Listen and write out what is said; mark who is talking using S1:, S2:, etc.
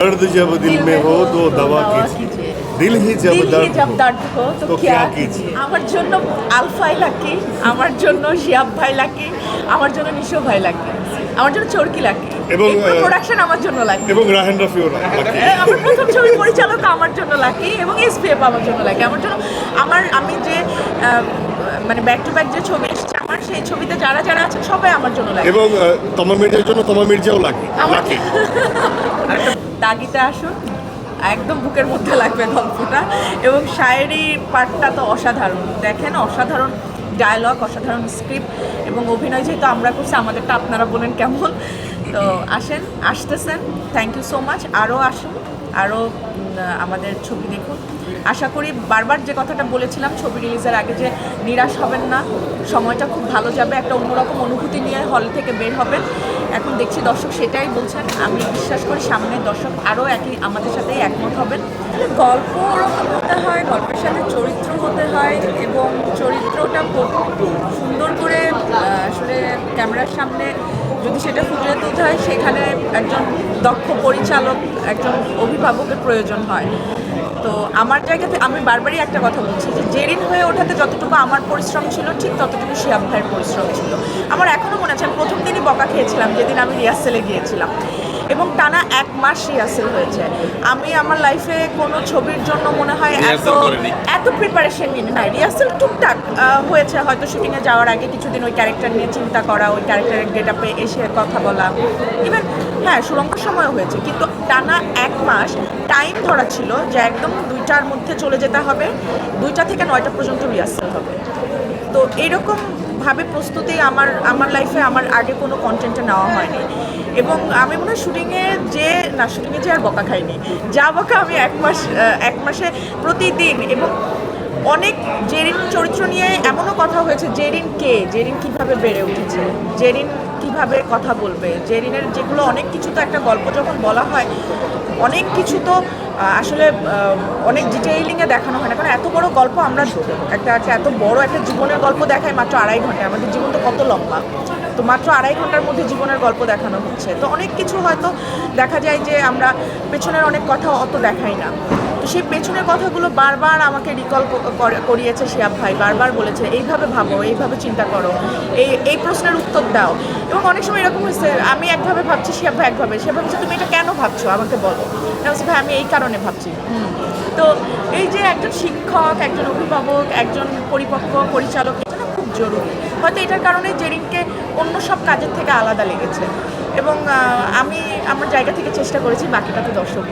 S1: दर्द जब दिल में हो तो दवा कीजिए
S2: कीजिए
S1: दिल ही जब
S2: दिल ही
S1: दर्द
S2: जब
S1: हो
S2: দর্দ হো তো
S1: তো
S2: क्या
S1: क्या
S2: कीजिए
S1: कीजिए?
S2: আমার জন্য আলফাই লাকি আমার জন্য শিয়াব ভাই লাকি আমার জন্য নিশো ভাই লাকি আমার জন্য চরকি লাকি
S1: এবং, আহ,
S2: প্রোডাকশন আমার জন্য লাকি
S1: এবং রাহেন রাফিও লাকি
S2: আমার প্রথম ছবি পরিচালক আমার জন্য লাকি এবং এসপিএফ আমার জন্য লাকি আমার জন্য আমার আমি যে আহ, মানে ব্যাক টু ব্যাক যে ছবি এসেছে আমার সেই ছবিতে যারা যারা আছে সবাই আমার জন্য লাগে।
S1: এবং তমা মির্জার জন্য তমা মির্জাও লাকি
S2: আমার
S1: লাকি
S2: দাগিতে আসুন। একদম বুকের মধ্যে লাগবে গল্পটা। এবং শায়েরি পার্টটা তো অসাধারণ। দেখেন অসাধারণ ডায়লগ অসাধারণ স্ক্রিপ্ট এবং অভিনয় যেহেতু আমরা করছি আমাদেরটা আপনারা বলেন কেমন। তো আসেন আসতেছেন। থ্যাংক ইউ সো মাচ আরও আসুন। আরও আমাদের ছবি দেখুন। আশা করি বারবার যে কথাটা বলেছিলাম ছবি রিলিজের আগে যে নিরাশ হবেন না, সময়টা খুব ভালো যাবে, একটা অন্যরকম অনুভূতি নিয়ে হল থেকে বের হবেন। এখন দেখছি দর্শক সেটাই বলছেন। আমি বিশ্বাস করি সামনে দর্শক আরও একই, আমাদের সাথেই একমত হবেন। গল্প ওরকম হতে হয়, গল্পের সাথে চরিত্র হতে হয় এবং চরিত্রটা খুব সুন্দর করে আসলে ক্যামেরার সামনে যদি সেটা ফুটিয়ে তুলতে হয়, সেখানে একজন দক্ষ পরিচালক, একজন অভিভাবকের প্রয়োজন হয়। তো আমার জায়গাতে আমি বারবারই একটা কথা বলছি যে জেরিন হয়ে ওঠাতে যতটুকু আমার পরিশ্রম ছিল, ঠিক ততটুকু শিয়াব ভাইয়ের পরিশ্রম ছিল। আমার এখনও মনে আছে, আমি প্রথম দিনই বকা খেয়েছিলাম, যেদিন আমি রিহার্সেলে গিয়েছিলাম। এবং টানা এক মাস রিহার্সেল হয়েছে। আমি আমার লাইফে কোনো ছবির জন্য মনে হয় এত এত প্রিপারেশন নিই। না রিহার্সেল টুকটাক হয়েছে। হয়তো শুটিংয়ে যাওয়ার আগে কিছুদিন ওই ক্যারেক্টার নিয়ে চিন্তা করা ওই ক্যারেক্টারের গেট আপে এসে কথা বলা। ইভেন হ্যাঁ সুরঙ্গের সময়ও হয়েছে। কিন্তু টানা এক মাস টাইম ধরা ছিল যে একদম দুইটার মধ্যে চলে যেতে হবে। দুইটা থেকে নয়টা পর্যন্ত রিহার্সেল হবে। তো এরকম ভাবে প্রস্তুতি আমার আমার লাইফে আমার আগে কোনো কন্টেন্টে নেওয়া হয়নি। এবং আমি মনে হয় শুটিংয়ে যে, না শুটিংয়ে যে আর বকা খাইনি। যা বকা আমি এক মাস, এক মাসে প্রতিদিন এবং অনেক জেরিন চরিত্র নিয়ে এমনও কথা হয়েছে, জেরিন কে? জেরিন কীভাবে বেড়ে উঠেছে? জেরিন কীভাবে কথা বলবে? জেরিনের যেগুলো অনেক কিছু তো একটা গল্প যখন বলা হয়, অনেক কিছু তো আসলে অনেক ডিটেইলিংয়ে দেখানো হয় না। কারণ এত বড় গল্প আমরা একটা একটা এত বড় একটা জীবনের গল্প দেখায় মাত্র আড়াই ঘন্টায়। আমাদের জীবন তো কত লম্বা। তো মাত্র আড়াই ঘণ্টার মধ্যে জীবনের গল্প দেখানো হচ্ছে। তো অনেক কিছু হয়তো দেখা যায় যে আমরা পেছনের অনেক কথা অত দেখাই না। তো সেই পেছনের কথাগুলো বারবার আমাকে রিকল করিয়েছে শিয়াব ভাই, বারবার বলেছে, এইভাবে ভাবো, এইভাবে চিন্তা করো। এই এই প্রশ্নের উত্তর দাও। এবং অনেক সময় এরকম হয়েছে, আমি একভাবে ভাবছি, শিয়াব ভাই একভাবে। সে ভাবছে, তুমি এটা কেন ভাবছ? আমাকে বলো। ভাই, আমি এই কারণে ভাবছি। তো এই যে একজন শিক্ষক, একজন অভিভাবক, একজন পরিপক্ক, পরিচালক, এটা খুব জরুরি। হয়তো এটার কারণে জেরিনকে অন্য সব কাজের থেকে আলাদা লেগেছে। এবং আমি আমার জায়গা থেকে চেষ্টা করেছি, বাকিটা দর্শক